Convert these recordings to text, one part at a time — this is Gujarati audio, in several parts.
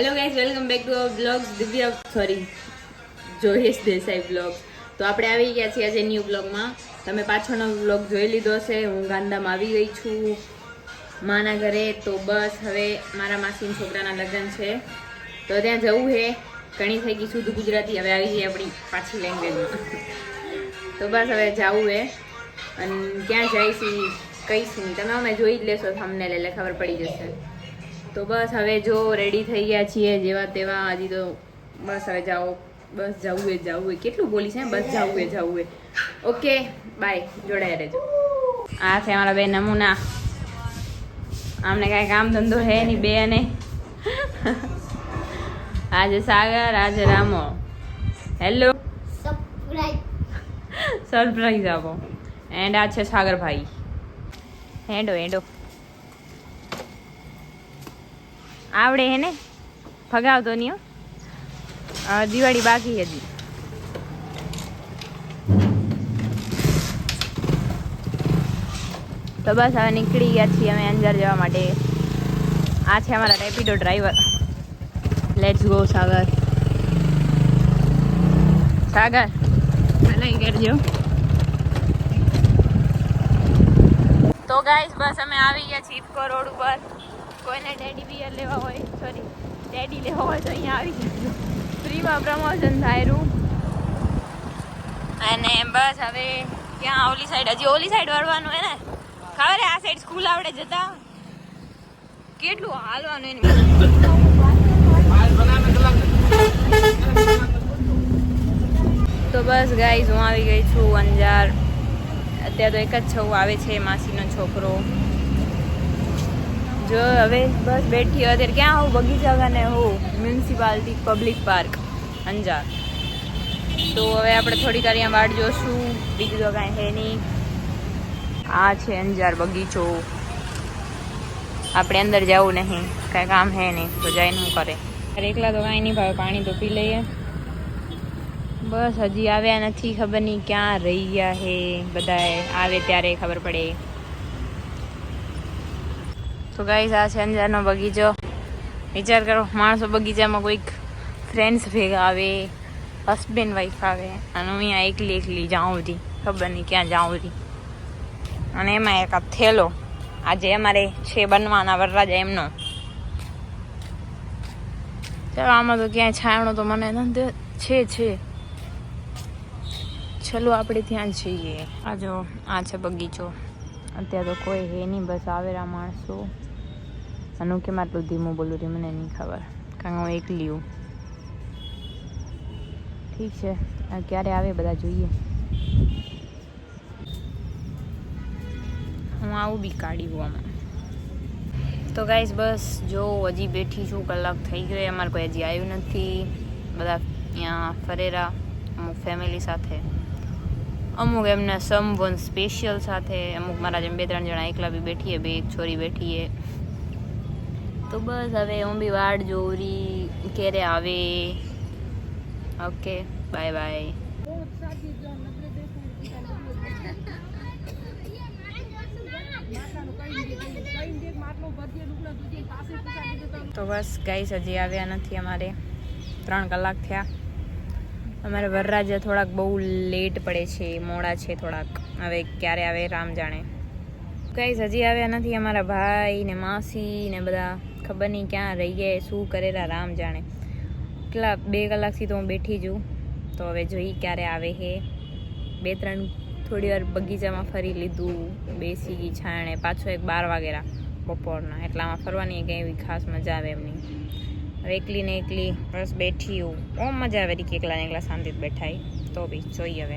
Hello guys welcome back to vlogs Divya sorry Joyesh Desai vlog તો આપણે આવી ગયા છીએ આજે ન્યૂ બ્લોગમાં તમે પાછળનો બ્લોગ જોઈ લીધો હશે. હું ગાંધામાં આવી ગઈ છું. માના ઘરે, તો બસ હવે મારા માસીના છોકરાના લગ્ન છે. તો ત્યાં જવું છે ઘણી થઈ ગઈ શુદ્ધ ગુજરાતી. હવે આવી ગઈ આપણી પાછી લેંગ્વેજમાં તો બસ હવે જવું છે અને ક્યાં જઈશું કહીશ તમે અમે જોઈ જ લેશો સામને એટલે ખબર પડી જશે. તો બસ હવે જો રેડી થઈ ગયા છીએ જેવા તેવા. હજી તો બસ હવે જાઓ. બસ જવું એ જવું એ કેટલું બોલી છે બસ જવું એ જવું એ ઓકે બાય. જોડાયા રહેજો. આ છે અમારા બે નમૂના. આમને કાંઈ કામ ધંધો હે નહીં બે અને. આજે સાગર આજે રામો. હેલો સરપ્રાઈઝ આપો. એન્ડ આ છે સાગરભાઈ. હેડો હેડો આવડે હે ને? ફગાવતો નહીં હો. દિવાળી બાકી હતી તો બસ હવે નીકળી ગયા છીએ અમે અંજાર જવા માટે. આ છે અમારા Rapido driver. Let's go Sagar. Sagar. નહીં કરજો. તો ગાઈસ બસ અમે આવી ગયા છીએ ઇફકો રોડ ઉપર. કોઈને ટેડી બિયર લેવા હોય સોરી ટેડી લેવા હોય તો અહીંયા આવી જજો. ફ્રીમાં પ્રમોશન થાય રૂ અને બસ હવે ક્યાં ઓલી સાઈડ હજી ઓલી સાઈડ વળવાનું હે ને? ખબર આ સાઈડ સ્કૂલ આવડે જતા? કેટલું હાલવાનું એની તો બસ ગાઈઝ હું આવી ગઈ છું અંજાર. અત્યારે તો એક જ છવું આવે છે, માસીનો છોકરો. જો હવે બસ બેઠી અત્યારે ક્યાં હું બગીચા ગાને હું મ્યુનિસિપાલિટી પબ્લિક પાર્ક અંજાર. તો હવે આપણે થોડીક વાર અહીંયા વાટ જોશું. બીજું તો કાંઈ હે નહીં. આ છે અંજાર બગીચો. આપણે અંદર જવું નહીં. કાંઈ કામ હે નહીં. તો જઈને શું કરે? એકલા તો કાંઈ નહીં ભાવે. પાણી તો પી લઈએ. બસ હજી આવ્યા નથી ખબર નહીં ક્યાં રહી ગયા હે. બધાએ આવે ત્યારે ખબર પડે. તો ગાઈસ આ છે અંજારનો બગીચો. વિચાર કરો, માણસો બગીચામાં કોઈક ફ્રેન્ડ્સ ભેગા આવે હસબેન્ડ વાઈફ આવે, અને હું અહીંયા એકલી એકલી જાઉં હતી ખબર નહીં ક્યાં જાઉં હતી અને એમાં એક થેલો. આજે અમારે છે બનવાના વરરાજા એમનો. ચાલો, આમાં તો ક્યાંય છાયણો તો મને છે છે. ચલો, આપણે ત્યાં જઈએ. આ જો, આ છે બગીચો. અત્યારે તો કોઈ હે નહીં, બસ આવેલા માણસો. અને હું કેમ આટલું ધીમું બોલું રહ્યું, મને નહીં ખબર. કારણ હું એકલી હું. ઠીક છે ક્યારે આવે બધા જોઈએ. હું આવું બી કાઢી આમાં. તો ગાઈસ બસ, જો હજી બેઠી છું, કલાક થઈ ગયો અમારે કોઈ હજી આવ્યું નથી. બધા ત્યાં ફરેરા, અમુક ફેમિલી સાથે. અમુક એમને સમવન સ્પેશિયલ સાથે. અમુક મારા જેમ બે ત્રણ જણા એકલા બી બેઠીએ બે એક છોરી બેઠીએ તો બસ હવે હું બી વાડ જોરી ક્યારે આવે. Okay, bye bye. તો બસ ગાઈસ, હજી આવ્યા નથી અમારે. ત્રણ કલાક થયા. અમારે વરરાજા થોડાક બહુ લેટ પડે છે, મોડા છે થોડાક. હવે ક્યારે આવે રામ જાણે. ગાઈસ, હજી આવ્યા નથી અમારા ભાઈ ને માસી ને બધા. ખબર નહીં ક્યાં રહી ગયા શું કરેલા, રામ જાણે. કેટલા, બે કલાકથી તો હું બેઠી છું તો હવે જોઈ ક્યારે આવે હે. બે ત્રણ થોડી વાર બગીચામાં ફરી લીધું, બેસી ગઈ છાણે. પાછો એક બાર વાગેલા બપોરના. એટલામાં ફરવાની કંઈ એવી ખાસ મજા આવે એમની હવે એકલી ને એકલી બસ બેઠી હું. બહુ મજા આવે એકલા ને એકલા શાંતિથી બેઠાય. તો બી જોઈએ હવે.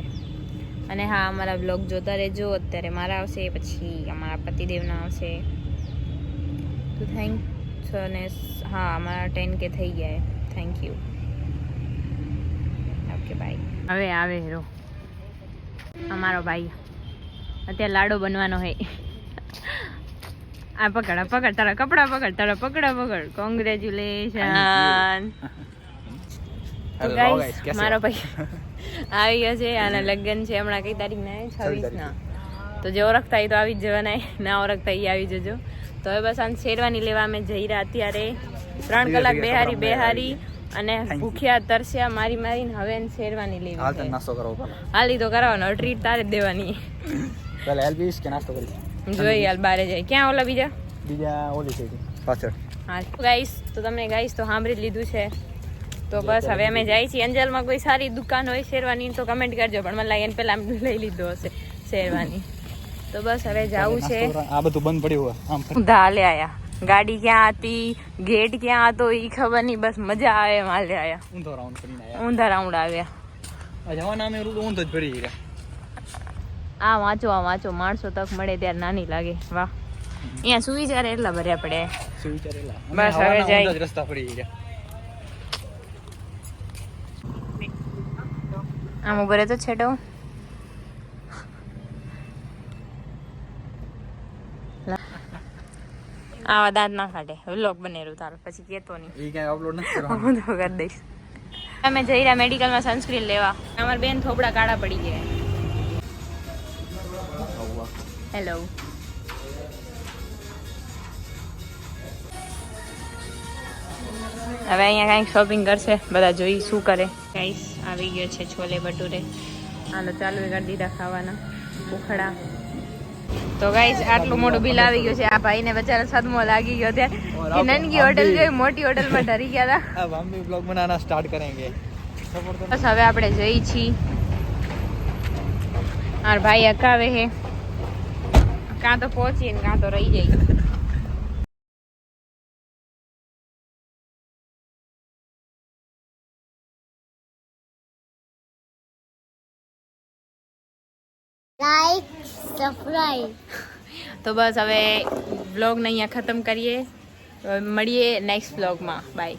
અને હા, અમારા બ્લોગ જોતા રહેજો. અત્યારે મારા આવશે, પછી અમારા પતિદેવના આવશે. તો થેન્ક અને હા અમારા ટેન કે થઈ ગયા થેન્ક યુ ઓકે બાય હવે આવે રો. અમારો ભાઈ. અત્યારે લાડો બનવાનો હે. આ પકડ પકડ તારા કપડા પકડ તારા પકડા પકડ. કોંગ્રેચ્યુલેશન મારો ભાઈ આવી ગયો છે આના લગ્ન છે હમણાં કઈ તારીખ ના છવ્વીસ ના. તો જે ઓળખતા હોય તો આવી જ જવાના ના ઓળખતા એ આવી જજો. તો હવે બસ આને શેરવાની લેવા અમે જઈ રહ્યા અત્યારે. ત્રણ કલાક બેહારી બેહારી. અને ભૂખ્યા તરસ્યા મારી મારીને હવે એને શેરવાની હાલ લેવી તને નાસ્તો કરવો પડે. હાલી તો કરાવવાનો ટ્રીટ તારે દેવાની. પહેલા હેલ્પીશ કે નાસ્તો કરી જોઈએ હાલ બારે જાય ક્યાં ઓલા બીજા? બીજા ઓલી છે પાછળ. હા ગાઈસ તો તમે ગાઈસ તો સાંભળી જ લીધું છે. તો બસ હવે અમે જાય છીએ. અંજલમાં કોઈ સારી દુકાન હોય શેરવાની તો કમેન્ટ કરજો પણ મને લાગે એને પહેલાં લઈ લીધો હશે શેરવાની. તો બસ હવે જવું છે. આ બધું બંધ પડ્યું હોય ફરી. આયા. ગાડી ક્યાં હતી? ગેટ ક્યાં હતો? એ ખબર નહીં બસ મજા આવે માલે આયા. ઊંધો રાઉન્ડ કરીને આયા. ઊંધા રાઉન્ડ આવ્યા. આ જવાના અમે રૂટ ઊંધો જ ફરી ગયા આ વાંચો આ વાંચો. માણસો તક મળે ત્યારે નાની લાગે. વાહ. અહીંયા સુવિચાર એટલા ભર્યા પડે. શું એટલા. બસ હવે જાય. રસ્તા પડી ગયા આમ ઉભરે તો છેટો. આવા દાંત ના કાઢે. વ્લોગ બનેલું તારો પછી કેતો નહીં. એ ક્યાંય અપલોડ નથી કરવાનું. હું તો કરી દઈશ. અમે જઈ રહ્યા મેડિકલમાં સનસ્ક્રીન લેવા. અમાર બેન થોબડા કાળા પડી ગયા. હેલો હવે અહીંયા કાંઈક શોપિંગ કરશે. બધા જોઈ શું કરે. ગાઈસ આવી ગયો છે છોલે ભટુરે. હાલો ચાલુ કરી દીધા ખાવાના. ઉખડા. તો ગાઈસ આટલું મોટું બિલ આવી ગયું છે. આ ભાઈને બચારા સદમો લાગી ગયો છે. કે નનકી હોટલ જોઈ મોટી હોટલમાં ડરી ગયા હતા હવે હમ વ્લોગ બનાના સ્ટાર્ટ કરેંગે. બસ હવે આપણે જઈ છી. આર ભાઈ અકાવે હે. કાં તો પહોંચીને કાં તો રહી જાય. લાઈક તો બસ હવે બ્લોગને અહીંયા ખતમ કરીએ. મળીએ નેક્સ્ટ બ્લોગમાં બાય